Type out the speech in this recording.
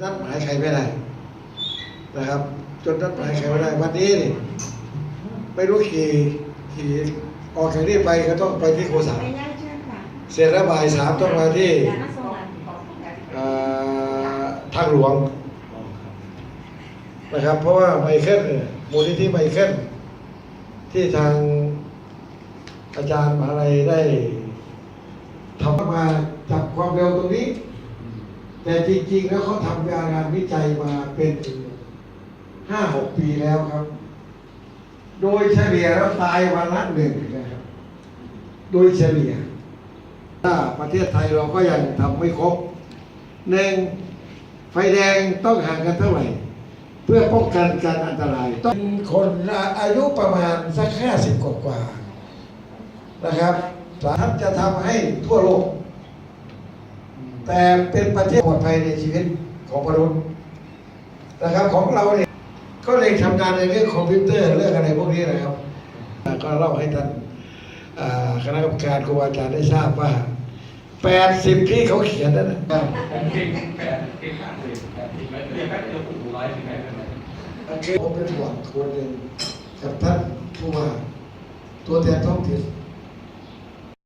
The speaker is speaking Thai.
นัดหมายใครไม่ได้นะครับ จนนัดหมายใครไม่ได้ วันนี้นี่ไม่รู้ขี่ขี่ออกจากนี้ไปก็ต้องไปที่โคสาไม่ได้เชื่อค่ะเสร็จแล้วบ่ายสามต้องมาที่อย่ามาส่งอะเอ่อทางหลวงนะครับ เพราะว่าไมเคิลเนี่ยมูลนิธิไมเคิลที่ทางอาจารย์มหาลัยได้ทำมาจับความเร็วตรงนี้ แต่จริงๆ แล้วเขาทำงานวิจัยมาเป็นห้าหกปีแล้วครับ โดยเฉลี่ยแล้วตายวันละหนึ่งนะครับ โดยเฉลี่ย ถ้าประเทศไทยเราก็ยังทำไม่ครบหนึ่งไฟแดงต้องห่างกันเท่าไหร่ เพื่อป้องกันการอันตราย ต้องคนอายุประมาณสักห้าสิบกว่านะครับสามารถจะทำให้ทั่วโลก แต่เป็นประเทศปลอดภัยในชีวิตของมนุษย์นะครับของเราเนี่ยก็เลยทำงานในเรื่องคอมพิวเตอร์เรื่องอะไรพวกนี้นะครับก็เล่าให้ท่านคณะกรรมการครูอาจารย์ได้ทราบว่า 80 ที่เขาเขียนนั่นนะผมเก่งแปดเก่งมากเลยแปดสิบเรียนแป๊บเดียวผมร้อยถึงแปดเลยคือผมเป็นห่วงคนหนึ่งกับท่านผู้ว่าตัวแทนท้องถิ่น